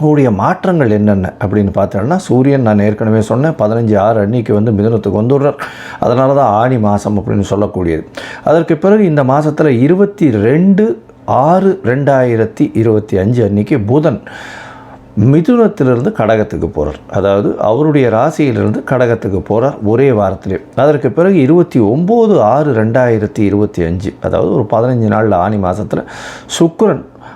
கூடிய மாற்றங்கள் என்னென்ன அப்படின்னு பார்த்தோம்னா சூரியன் நான் ஏற்கனவே சொன்னேன் பதினஞ்சு ஆறு அன்னைக்கு வந்து மிதனத்துக்கு வந்துடுறார். அதனால தான் ஆணி மாதம் அப்படின்னு சொல்லக்கூடியது. அதற்கு பிறகு இந்த மாதத்தில் இருபத்தி ரெண்டு ஆறு ரெண்டாயிரத்தி இருபத்தி அஞ்சு அன்னைக்கு புதன் மிதுனத்திலிருந்து கடகத்துக்கு போகிறார் அதாவது அவருடைய ராசியிலிருந்து கடகத்துக்கு போகிறார் ஒரே வாரத்திலே. அதற்கு பிறகு இருபத்தி ஒம்பது ஆறு ரெண்டாயிரத்தி இருபத்தி அஞ்சு அதாவது ஒரு பதினஞ்சு நாளில் ஆனி மாதத்தில் சுக்கரன்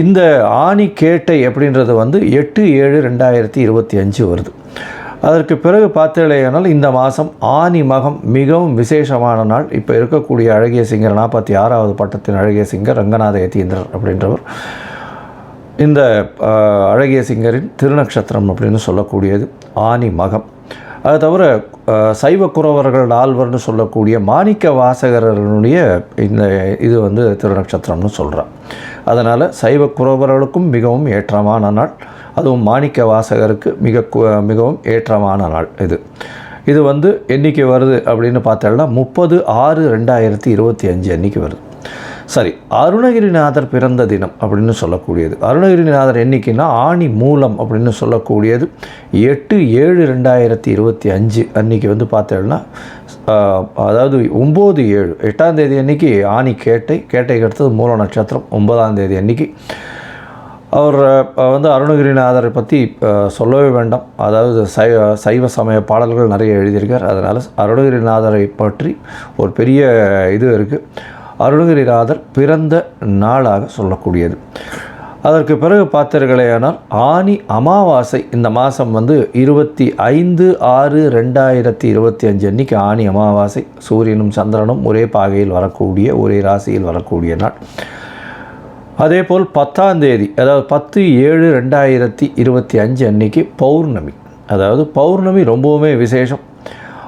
இந்த ஆணி கேட்டை அப்படின்றது வந்து எட்டு ஏழு ரெண்டாயிரத்தி இருபத்தி அஞ்சு வருது. அதற்கு பிறகு பார்த்தேனால் இந்த மாதம் ஆனி மகம் மிகவும் விசேஷமான நாள். இப்போ இருக்கக்கூடிய அழகிய சிங்கர் நாற்பத்தி ஆறாவது பட்டத்தின் அழகிய சிங்கர் ரங்கநாத யதீந்திரர் அப்படின்றவர். இந்த அழகிய சிங்கரின் திருநக்ஷத்திரம் அப்படின்னு சொல்லக்கூடியது ஆனி மகம். அது தவிர சைவ குறவர்கள் ஆழ்வர்னு சொல்லக்கூடிய மாணிக்க வாசகரனுடைய இந்த இது வந்து திருநட்சத்திரம்னு சொல்கிறான் அதனால் சைவ குறவர்களுக்கும் மிகவும் ஏற்றமான நாள். அதுவும் மாணிக்க வாசகருக்கு மிக மிகவும் ஏற்றமான நாள் இது. இது வந்து என்னைக்கு வருது அப்படின்னு பார்த்தோம்னா முப்பது ஆறு ரெண்டாயிரத்தி இருபத்தி அஞ்சு அன்னைக்கு வருது. சரி அருணகிரிநாதர் பிறந்த தினம் அப்படின்னு சொல்லக்கூடியது. அருணகிரிநாதர் என்னைக்குன்னா ஆணி மூலம் அப்படின்னு சொல்லக்கூடியது. எட்டு ஏழு ரெண்டாயிரத்தி இருபத்தி அஞ்சு அன்னைக்கு வந்து பார்த்தோம்னா அதாவது ஒம்பது ஏழு எட்டாம் தேதி அன்னைக்கு ஆணி கேட்டை கேட்டைக்கு அடுத்தது மூல நட்சத்திரம் ஒன்பதாம் தேதி அன்னைக்கு. அவர் வந்து அருணகிரிநாதரை பற்றி சொல்லவே வேண்டாம். அதாவது சைவ சைவ சமய பாடல்கள் நிறைய எழுதியிருக்கார். அதனால் அருணகிரிநாதரை பற்றி ஒரு பெரிய இது இருக்குது அருணகிரிநாதர் பிறந்த நாளாக சொல்லக்கூடியது. அதற்கு பிறகு பார்த்தீர்களேயானால் ஆனி அமாவாசை இந்த மாதம் வந்து இருபத்தி ஐந்து ஆறு ரெண்டாயிரத்தி இருபத்தி அஞ்சு அன்னைக்கு ஆனி அமாவாசை. சூரியனும் சந்திரனும் ஒரே பாகையில் வரக்கூடிய ஒரே ராசியில் வரக்கூடிய நாள். அதேபோல் பத்தாம் தேதி அதாவது பத்து ஏழு ரெண்டாயிரத்தி இருபத்தி அஞ்சு அன்னைக்கு பௌர்ணமி. அதாவது பௌர்ணமி ரொம்பவுமே விசேஷம்.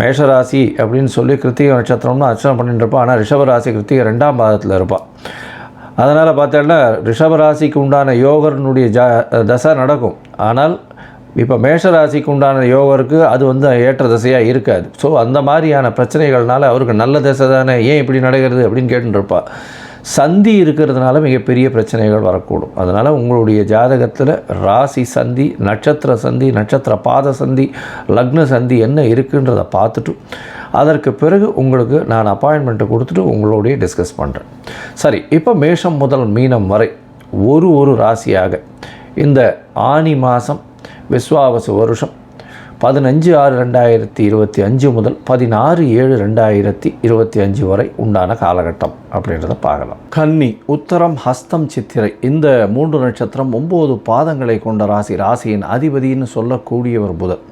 மேஷராசி அப்படின்னு சொல்லி கிருத்திகை நட்சத்திரம்னு அர்ச்சனை பண்ணிட்டு இருப்பாள் ஆனால் ரிஷபராசி கிருத்திகை ரெண்டாம் பாதத்தில் இருப்பாள் அதனால் பார்த்தோன்னா ரிஷபராசிக்கு உண்டான யோகர்னுடைய ஜா தசை நடக்கும். ஆனால் இப்போ மேஷராசிக்கு உண்டான யோகருக்கு அது வந்து ஏற்ற திசையாக இருக்காது. ஸோ அந்த மாதிரியான பிரச்சனைகள்னால அவருக்கு நல்ல திசை தானே ஏன் இப்படி நடக்கிறது அப்படின்னு கேட்டுட்டு சந்தி இருக்கிறதுனால மிகப்பெரிய பிரச்சனைகள் வரக்கூடும். அதனால் உங்களுடைய ஜாதகத்தில் ராசி சந்தி நட்சத்திர சந்தி நட்சத்திர பாத சந்தி லக்ன சந்தி என்ன இருக்குன்றதை பார்த்துட்டு அதற்கு பிறகு உங்களுக்கு நான் அப்பாயின்மெண்ட்டை கொடுத்துட்டு உங்களுடைய டிஸ்கஸ் பண்ணுறேன் சரி இப்போ மேஷம் முதல் மீனம் வரை ஒரு ஒரு ராசியாக இந்த ஆனி மாதம் விஸ்வாவசு வருஷம் பதினஞ்சு ஆறு ரெண்டாயிரத்தி இருபத்தி அஞ்சு முதல் பதினாறு ஏழு ரெண்டாயிரத்தி இருபத்தி அஞ்சு வரை உண்டான காலகட்டம் அப்படின்றத பார்க்கலாம். கன்னி உத்தரம் ஹஸ்தம் சித்திரை இந்த மூன்று நட்சத்திரம் ஒம்பது பாதங்களை கொண்ட ராசி. ராசியின் அதிபதின்னு சொல்லக்கூடியவர் புதன்.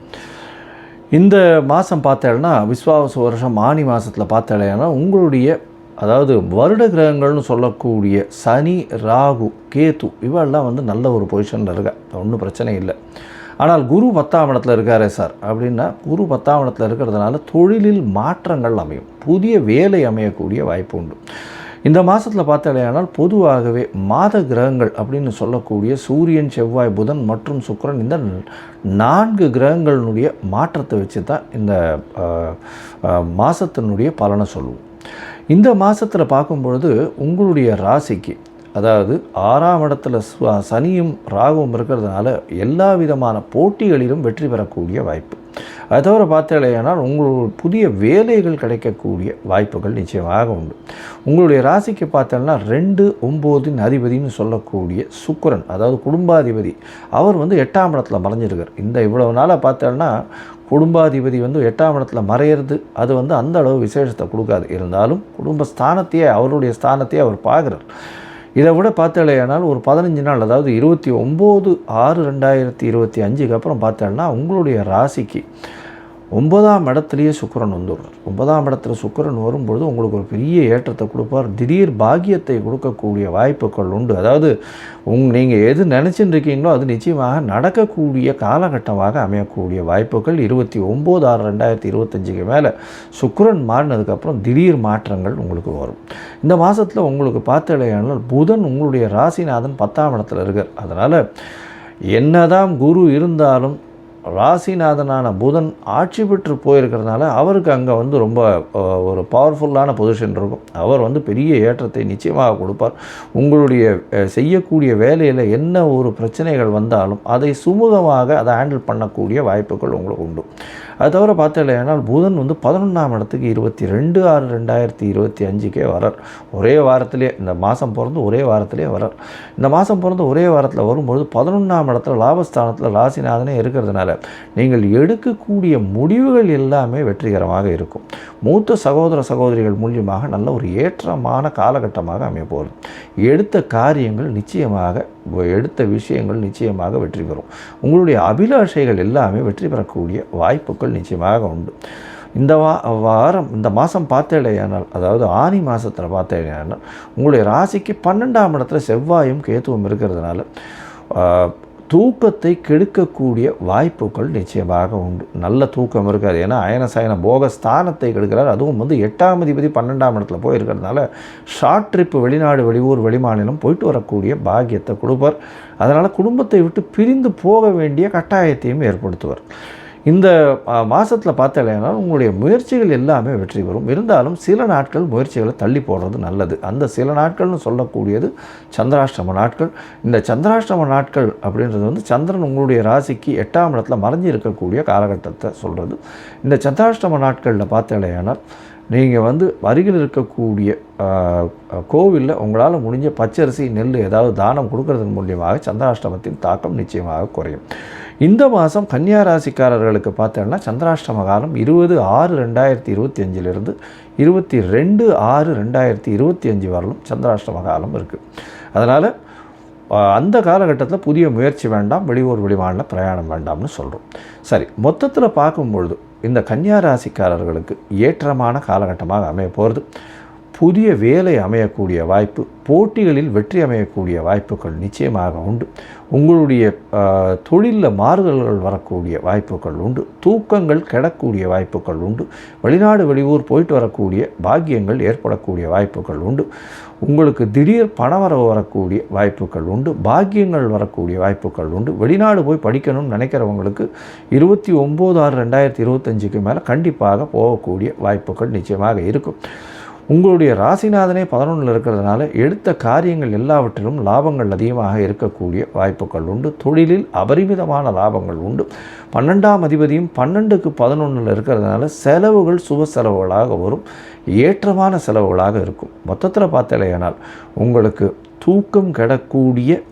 இந்த மாதம் பார்த்தேன்னா விஸ்வாவச வருஷம் ஆணி மாதத்தில் பார்த்தேன்னா உங்களுடைய அதாவது வருட கிரகங்கள்னு சொல்லக்கூடிய சனி ராகு கேத்து இவெல்லாம் வந்து நல்ல ஒரு பொசிஷனில் இருக்கா. ஒன்றும் பிரச்சனை இல்லை. ஆனால் குரு பத்தாம் இடத்துல இருக்காரே சார் அப்படின்னா குரு பத்தாம் இடத்துல இருக்கிறதுனால தொழிலில் மாற்றங்கள் அமையும். புதிய வேலை அமையக்கூடிய வாய்ப்பு உண்டு. இந்த மாதத்தில் பார்த்தாலேயானால் பொதுவாகவே மாத கிரகங்கள் அப்படின்னு சொல்லக்கூடிய சூரியன் செவ்வாய் புதன் மற்றும் சுக்கிரன் இந்த நான்கு கிரகங்களினுடைய மாற்றத்தை வச்சு தான் இந்த மாதத்தினுடைய பலனை சொல்லுவோம். இந்த மாதத்தில் பார்க்கும்பொழுது உங்களுடைய ராசிக்கு அதாவது ஆறாம் இடத்துல சனியும் ராகுவும் இருக்கிறதுனால எல்லா விதமான போட்டிகளிலும் வெற்றி பெறக்கூடிய வாய்ப்பு. அது தவிர பார்த்தீங்களேனால் உங்களுக்கு புதிய வேலைகள் கிடைக்கக்கூடிய வாய்ப்புகள் நிச்சயமாக உண்டு. உங்களுடைய ராசிக்கு பார்த்தோம்னா ரெண்டு ஒம்போதின் அதிபதினு சொல்லக்கூடிய சுக்கிரன் அதாவது குடும்பாதிபதி அவர் வந்து எட்டாம் இடத்துல மறைஞ்சிருக்கார். இந்த இவ்வளவு நாளாக பார்த்தோம்னா குடும்பாதிபதி வந்து எட்டாம் இடத்துல மறையிறது அது வந்து அந்த அளவு விசேஷத்தை கொடுக்காது. இருந்தாலும் குடும்ப ஸ்தானத்தையே அவருடைய ஸ்தானத்தையே அவர் பார்க்குறார். இதை விட பார்த்தாலேயானால் ஒரு பதினஞ்சு நாள் அதாவது இருபத்தி ஒம்பது ஆறு ரெண்டாயிரத்தி இருபத்தி அஞ்சுக்கு அப்புறம் பார்த்தாள்னா உங்களுடைய ராசிக்கு ஒன்பதாம் இடத்துலையே சுக்கரன் வந்துடுறார். ஒன்பதாம் இடத்துல சுக்கிரன் வரும்பொழுது உங்களுக்கு ஒரு பெரிய ஏற்றத்தை கொடுப்பார். திடீர் பாக்கியத்தை கொடுக்கக்கூடிய வாய்ப்புகள் உண்டு. அதாவது உங் நீங்கள் எது நினச்சிட்டு இருக்கீங்களோ அது நிச்சயமாக நடக்கக்கூடிய காலகட்டமாக அமையக்கூடிய வாய்ப்புகள். இருபத்தி ஒம்பது ஆறு ரெண்டாயிரத்தி இருபத்தஞ்சுக்கு மேலே சுக்கரன் மாறினதுக்கப்புறம் திடீர் மாற்றங்கள் உங்களுக்கு வரும். இந்த மாதத்தில் உங்களுக்கு பார்த்தலையானால் புதன் உங்களுடைய ராசிநாதன் பத்தாம் இடத்துல இருக்கார். அதனால் என்னதான் குரு இருந்தாலும் ராசிநாதனான புதன் ஆட்சி பெற்று போயிருக்கிறதுனால அவருக்கு அங்கே வந்து ரொம்ப ஒரு பவர்ஃபுல்லான பொசிஷன் இருக்கும். அவர் வந்து பெரிய ஏற்றத்தை நிச்சயமாக கொடுப்பார். உங்களுடைய செய்யக்கூடிய வேலையில் என்ன ஒரு பிரச்சனைகள் வந்தாலும் அதை சுமூகமாக அதை ஹேண்டில் பண்ணக்கூடிய வாய்ப்புகள் உங்களுக்கு உண்டு. அது தவிர பார்த்தீங்கன்னா புதன் வந்து பதினொன்றாம் இடத்துக்கு இருபத்தி ரெண்டு ஆறு ரெண்டாயிரத்தி இருபத்தி அஞ்சுக்கே வரார். ஒரே வாரத்திலே இந்த மாதம் பிறந்து ஒரே வாரத்திலே வரார். இந்த மாதம் பிறந்து ஒரே வாரத்தில் வரும்பொழுது பதினொன்றாம் இடத்துல லாபஸ்தானத்தில் ராசிநாதனே இருக்கிறதுனால நீங்கள் எடுக்கக்கூடிய முடிவுகள் எல்லாமே வெற்றிகரமாக இருக்கும். மூத்த சகோதர சகோதரிகள் மூலியமாக நல்ல ஒரு ஏற்றமான காலகட்டமாக அமைய போகிறது எடுத்த காரியங்கள் நிச்சயமாக எடுத்த விஷயங்கள் நிச்சயமாக வெற்றி பெறும். உங்களுடைய அபிலாஷைகள் எல்லாமே வெற்றி பெறக்கூடிய வாய்ப்புகள் நிச்சயமாக உண்டு. இந்த வா வாரம் இந்த மாதம் பார்த்தேடையானால் அதாவது ஆனி மாதத்தில் பார்த்தேடையானால் உங்களுடைய ராசிக்கு பன்னெண்டாம் இடத்துல செவ்வாயும் கேத்துவம் இருக்கிறதுனால தூக்கத்தை கெடுக்கக்கூடிய வாய்ப்புகள் நிச்சயமாக உண்டு. நல்ல தூக்கம் இருக்காது. ஏன்னா அயன சயன போக ஸ்தானத்தை கெடுக்கிறார். அதுவும் வந்து எட்டாம் அதிபதி பன்னெண்டாம் இடத்துல போய் இருக்கிறதுனால ஷார்ட் ட்ரிப் வெளிநாடு வெளியூர் வெளிமாநிலம் போயிட்டு வரக்கூடிய பாக்கியத்தை கொடுப்பார். அதனால் குடும்பத்தை விட்டு பிரிந்து போக வேண்டிய கட்டாயத்தையும் ஏற்படுத்துவார். இந்த மாதத்தில் பார்த்தலைன்னா உங்களுடைய முயற்சிகள் எல்லாமே வெற்றி பெறும். இருந்தாலும் சில நாட்கள் முயற்சிகளை தள்ளி போடுறது நல்லது. அந்த சில நாட்கள்னு சொல்லக்கூடியது சந்திராஷ்டம நாட்கள். இந்த சந்திராஷ்டம நாட்கள் அப்படின்றது வந்து சந்திரன் உங்களுடைய ராசிக்கு எட்டாம் இடத்துல மறைஞ்சி இருக்கக்கூடிய காலகட்டத்தை சொல்கிறது இந்த சந்திராஷ்டம நாட்களில் பார்த்தலையானால் நீங்கள் வந்து அருகில் இருக்கக்கூடிய கோவிலில் உங்களால் முடிஞ்ச பச்சரிசி நெல் ஏதாவது தானம் கொடுக்கறதன் மூலியமாக சந்திராஷ்டமத்தின் தாக்கம் நிச்சயமாக குறையும். இந்த மாதம் கன்னியா ராசிக்காரர்களுக்கு பார்த்தோன்னா சந்திராஷ்டம காலம் இருபது ஆறு ரெண்டாயிரத்தி இருபத்தி அஞ்சிலிருந்து இருபத்தி ரெண்டு ஆறு ரெண்டாயிரத்தி இருபத்தி அஞ்சு வரலும் சந்திராஷ்டம காலம் இருக்குது அதனால் அந்த காலகட்டத்தில் புதிய முயற்சி வேண்டாம் வெளியூர் வெளிமாநில பிரயாணம் வேண்டாம்னு சொல்கிறோம் சரி மொத்தத்தில் பார்க்கும்பொழுது இந்த கன்னியா ராசிக்காரர்களுக்கு ஏற்றமான காலகட்டமாக அமைய போகிறது புதிய வேலை அமையக்கூடிய வாய்ப்பு போட்டிகளில் வெற்றி அமையக்கூடிய வாய்ப்புகள் நிச்சயமாக உண்டு. உங்களுடைய தொழிலில் மாறுதல்கள் வரக்கூடிய வாய்ப்புகள் உண்டு. தூக்கங்கள் கிடக்கூடிய வாய்ப்புகள் உண்டு. வெளிநாடு வெளியூர் போயிட்டு வரக்கூடிய பாக்கியங்கள் ஏற்படக்கூடிய வாய்ப்புகள் உண்டு. உங்களுக்கு திடீர் பணவரவு வரக்கூடிய வாய்ப்புகள் உண்டு. பாக்கியங்கள் வரக்கூடிய வாய்ப்புகள் உண்டு. வெளிநாடு போய் படிக்கணும்னு நினைக்கிறவங்களுக்கு இருபத்தி ஒம்பது ஆறு ரெண்டாயிரத்தி இருபத்தஞ்சுக்கு மேலே கண்டிப்பாக போகக்கூடிய வாய்ப்புகள் நிச்சயமாக இருக்கும். உங்களுடைய ராசிநாதனே பதினொன்றில் இருக்கிறதுனால எடுத்த காரியங்கள் எல்லாவற்றிலும் லாபங்கள் அதிகமாக இருக்கக்கூடிய வாய்ப்புகள் உண்டு. தொழிலில் அபரிமிதமான லாபங்கள் உண்டு. பன்னெண்டாம் அதிபதியும் பன்னெண்டுக்கு பதினொன்றில் இருக்கிறதுனால செலவுகள் சுப செலவுகளாக வரும். ஏற்றமான செலவுகளாக இருக்கும். மொத்தத்தில் பார்த்தலையானால் உங்களுக்கு தூக்கம் கெடக்கூடிய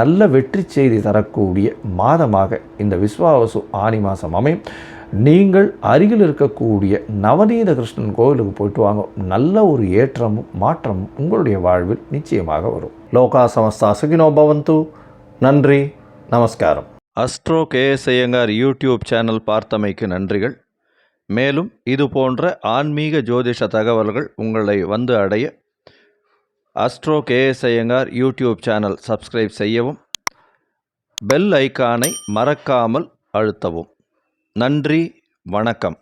நல்ல வெற்றி செய்தி தரக்கூடிய மாதமாக இந்த விஸ்வாவசு ஆணி மாதம் அமையும். நீங்கள் அருகில் இருக்கக்கூடிய நவநீத கிருஷ்ணன் கோவிலுக்கு போயிட்டு வாங்க. நல்ல ஒரு ஏற்றமும் மாற்றமும் உங்களுடைய வாழ்வில் நிச்சயமாக வரும். லோகா சமஸ்தா சுகினோ பவந்து. நன்றி நமஸ்காரம். Astro K S Iyengar YouTube channel பார்த்தமைக்கு நன்றிகள். மேலும் இது போன்ற ஆன்மீக ஜோதிஷ தகவல்கள் உங்களை வந்து அடைய astro K S Iyengar YouTube channel subscribe செய்யவும் பெல் ஐக்கானை மறக்காமல் அழுத்தவும். நன்றி வணக்கம்.